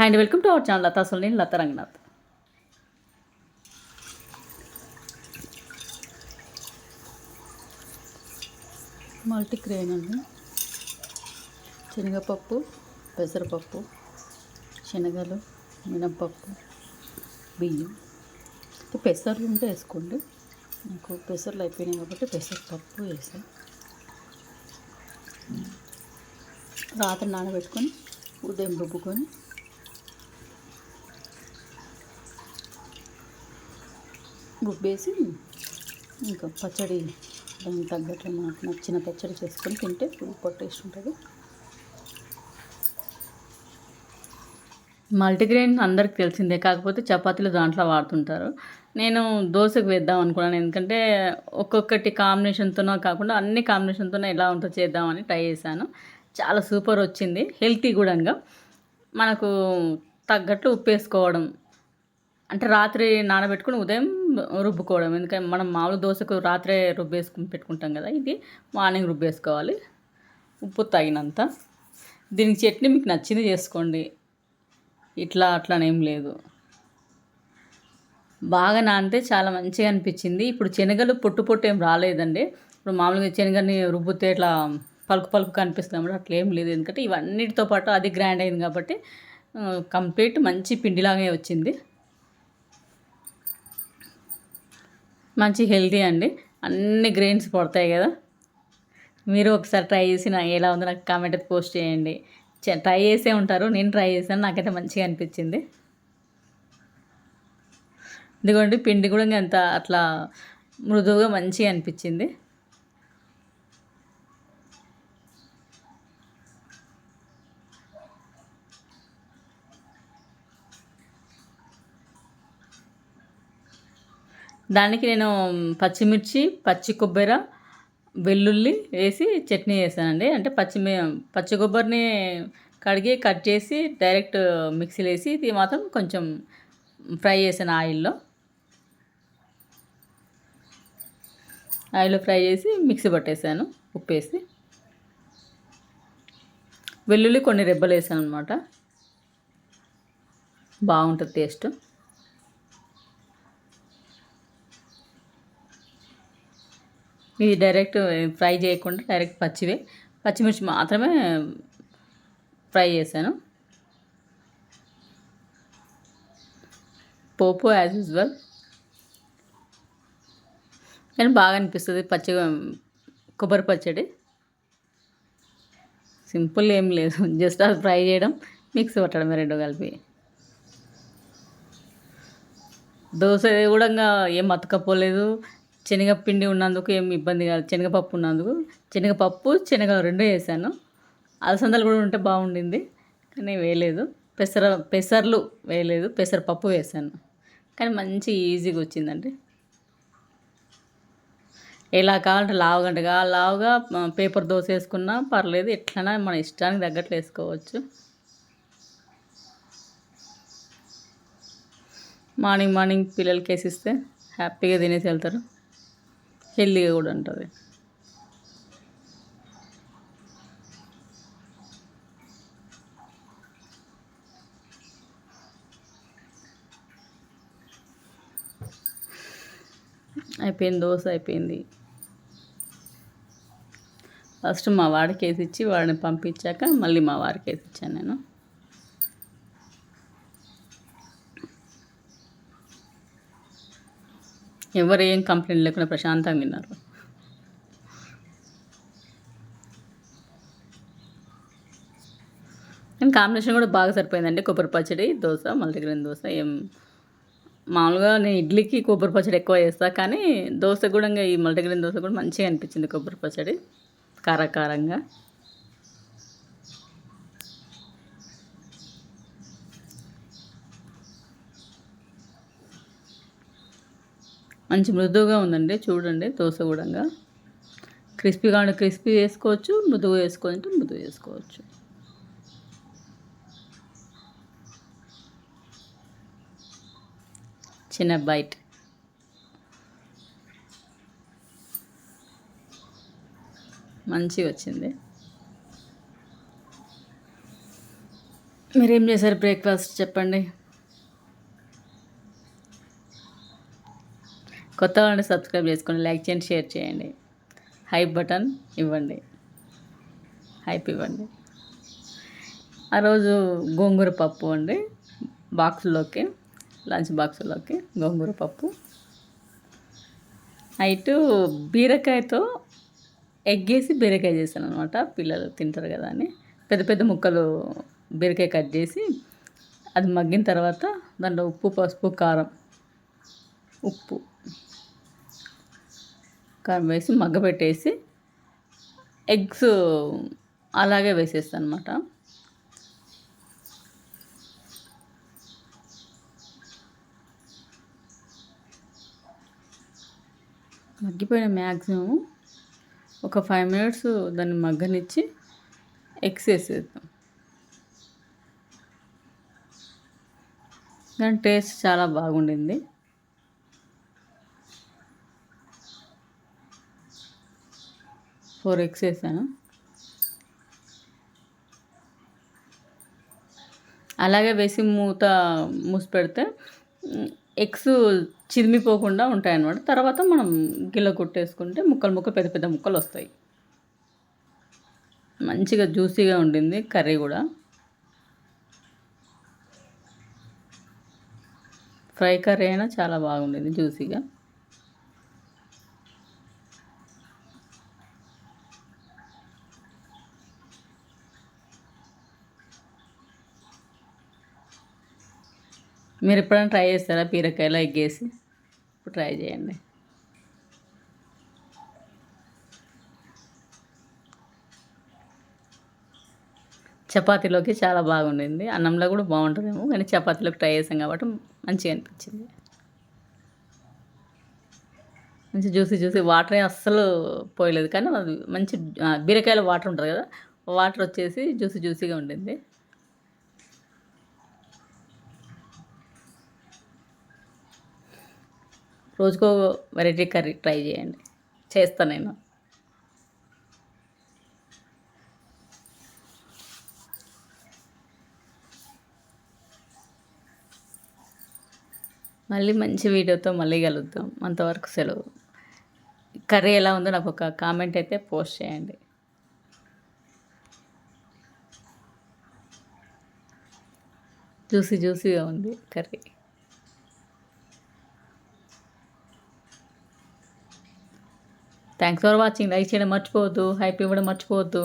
And welcome to our channel Latha సుల్ని Latha Ranganath multigrain అండి. శనగపప్పు పెసరపప్పు శనగలు మినపప్పు బియ్యం. పెసర్లు ఉంటే వేసుకోండి. నాకు పెసర్లు అయిపోయినాయి కాబట్టి పెసరపప్పు వేసాను రాత్రి నానబెట్టుకొని ఉదయం రుబ్బుకొని గుబ్బేసి ఇంకా పచ్చడి దానికి తగ్గట్లు నాకు నచ్చిన పచ్చడి చేసుకొని తింటే సూపర్ టేస్ట్ ఉంటుంది. మల్టీగ్రెయిన్ అందరికి తెలిసిందే కాకపోతే చపాతీలు దాంట్లో వాడుతుంటారు. నేను దోశకు వేద్దాం అనుకున్నాను ఎందుకంటే ఒక్కొక్కటి కాంబినేషన్తోనో కాకుండా అన్ని కాంబినేషన్తోనే ఎలా ఉంటుందో చేద్దామని ట్రై చేశాను. చాలా సూపర్ వచ్చింది హెల్తీ కూడా మనకు తగ్గట్టు ఉప్పు వేసుకోవడం అంటే రాత్రి నానబెట్టుకుని ఉదయం రుబ్బుకోవడం. ఎందుకంటే మనం మామూలు దోశకు రాత్రే రుబ్బేసుకుని పెట్టుకుంటాం కదా ఇది మార్నింగ్ రుబ్బేసుకోవాలి. ఉప్పు తగినంత. దీనికి చట్నీ మీకు నచ్చింది చేసుకోండి. ఇట్లా అట్లానేం లేదు. బాగా నానితే చాలా మంచిగా అనిపించింది. ఇప్పుడు శనగలు పొట్టు పొట్టు ఏం రాలేదండి. ఇప్పుడు మామూలుగా శనగని రుబ్బితే ఇట్లా పలుకు పలుకు కనిపిస్తుంది అట్లా ఏం లేదు. ఎందుకంటే ఇవన్నిటితో పాటు అది గ్రాండ్ అయింది కాబట్టి కంప్లీట్ మంచి పిండిలాగే వచ్చింది. మంచి హెల్తీ అండి. అన్ని గ్రెయిన్స్ పడతాయి కదా. మీరు ఒకసారి ట్రై చేసి నా ఎలా ఉందో నాకు కామెంట్ పోస్ట్ చేయండి. ట్రై చేసే ఉంటారు. నేను ట్రై చేశాను. నాకైతే మంచిగా అనిపించింది. ఇదిగోండి పిండి కూడా ఎంత అట్లా మృదువుగా మంచిగా అనిపించింది. దానికి నేను పచ్చిమిర్చి పచ్చి కొబ్బరి వెల్లుల్లి వేసి చట్నీ చేశానండి. అంటే పచ్చి పచ్చి కొబ్బరిని కడిగి కట్ చేసి డైరెక్ట్ మిక్సీలో వేసి ఇది మాత్రం కొంచెం ఫ్రై చేశాను ఆయిల్లో. ఆయిల్లో ఫ్రై చేసి మిక్సీ పట్టేసాను ఉప్పు వేసి వెల్లుల్లి కొన్ని రెబ్బలు వేసాను అనమాట బాగుంటుంది టేస్ట్. ఇది డైరెక్ట్ ఫ్రై చేయకుండా డైరెక్ట్ పచ్చివే. పచ్చిమిర్చి మాత్రమే ఫ్రై చేశాను. పోపు యాజ్ యూజువల్. కానీ బాగా అనిపిస్తుంది పచ్చి కొబ్బరి పచ్చడి. సింపుల్ ఏం లేదు. జస్ట్ అది ఫ్రై చేయడం మిక్స్ పట్టడం రెండు కలిపి. దోశ కూడా ఏం అతకపోలేదు. శనగపిండి ఉన్నందుకు ఏం ఇబ్బంది కాదు. శనగపప్పు ఉన్నందుకు శనగపప్పు శనగ రెండు వేసాను. అలసందలు కూడా ఉంటే బాగుండింది కానీ వేయలేదు. పెసర పెసర్లు వేయలేదు పెసరపప్పు వేసాను. కానీ మంచి ఈజీగా వచ్చిందండి. ఎలా కావాలంటే లావుగంటగా లావుగా పేపర్ దోశ వేసుకున్నా పర్లేదు ఎట్లనా మన ఇష్టానికి తగ్గట్లు వేసుకోవచ్చు. మార్నింగ్ మార్నింగ్ పిల్లలకి వేసిస్తే హ్యాపీగా తినేసి వెళ్తారు. హెల్దీగా కూడా ఉంటుంది. అయిపోయింది దోశ అయిపోయింది. ఫస్ట్ మా వాడికి వేసి ఇచ్చి వాడిని పంపించాక మళ్ళీ మా వారికి వేసి ఇచ్చాను నేను. ఎవరు ఏం కంప్లైంట్ లేకుండా ప్రశాంతంగా విన్నారు. అండ్ కాంబినేషన్ కూడా బాగా సరిపోయిందండి. కొబ్బరి పచ్చడి దోశ మల్టీగ్రెయిన్ దోశ ఏం మామూలుగా నేను ఇడ్లీకి కొబ్బరి పచ్చడి ఎక్కువ చేస్తాను కానీ దోశ కూడా ఈ మల్టీగ్రెయిన్ దోశ కూడా మంచిగా అనిపించింది కొబ్బరి పచ్చడి. కారకారంగా. మంచి మృదువుగా ఉందండి చూడండి దోశ కూడా క్రిస్పీ కావాలంటే క్రిస్పీ వేసుకోవచ్చు మృదువు వేసుకోవాలంటే మృదువు వేసుకోవచ్చు. చిన్న బైట్. మంచిగా వచ్చింది. మీరేం చేశారు బ్రేక్ఫాస్ట్ చెప్పండి? కొత్త వాళ్ళని సబ్స్క్రైబ్ చేసుకోండి లైక్ చేయండి షేర్ చేయండి. హైప్ బటన్ ఇవ్వండి. హైప్ ఇవ్వండి. ఆ రోజు గోంగూర పప్పు అండి. బాక్స్లోకి లంచ్ బాక్స్లోకి గోంగూర పప్పు. నైట్ బీరకాయతో ఎగ్ వేసి బీరకాయ చేశాను అనమాట పిల్లలు తింటారు కదా అని. పెద్ద పెద్ద ముక్కలు బీరకాయ కట్ చేసి అది మగ్గిన తర్వాత దాంట్లో ఉప్పు పసుపు కారం. ఉప్పు. కారం వేసి మగ్గబెట్టేసి ఎగ్స్ అలాగే వేసేస్తాను అనమాట మగ్గిపోయిన మ్యాక్సిమం ఒక ఫైవ్ మినిట్స్ దాన్ని మగ్గనిచ్చి ఎగ్స్ వేసేద్దాం. దాని టేస్ట్ చాలా బాగుండింది. ఫోర్ ఎగ్స్ వేసాను. అలాగే వేసి మూత మూసి పెడితే ఎగ్స్ చిరిమిపోకుండా ఉంటాయన్నమాట. తర్వాత మనం గిల్ల కొట్టేసుకుంటే ముక్కలు ముక్కలు పెద్ద పెద్ద ముక్కలు వస్తాయి. మంచిగా జ్యూసీగా ఉండింది కర్రీ కూడా. ఫ్రై కర్రీ అయినా చాలా బాగుండింది జ్యూసీగా. మీరు ఎప్పుడైనా ట్రై చేస్తారా బీరకాయలో ఎగ్గేసి? ఇప్పుడు ట్రై చేయండి. చపాతీలోకి చాలా బాగుండింది. అన్నంలో కూడా బాగుంటుందేమో కానీ చపాతీలోకి ట్రై చేసాం కాబట్టి మంచిగా అనిపించింది. మంచి జ్యూసీ జ్యూసీ వాటర్ అస్సలు పోయలేదు. కానీ అది మంచి బీరకాయల వాటర్ ఉంటుంది కదా వాటర్ వచ్చేసి జ్యూసీ జ్యూసీగా ఉండింది. రోజుకో వెరైటీ కర్రీ ట్రై చేయండి. చేస్తాను నేను. మళ్ళీ మంచి వీడియోతో మళ్ళీ కలుద్దాం. అంతవరకు సెలవు. కర్రీ ఎలా ఉందో నాకు ఒక కామెంట్ అయితే పోస్ట్ చేయండి. జ్యూసీ జ్యూసీగా ఉంది curry. Thanks for watching like చేయడం మర్చిపోవద్దు. హైప్ ఇవ్వడం మర్చిపోవద్దు.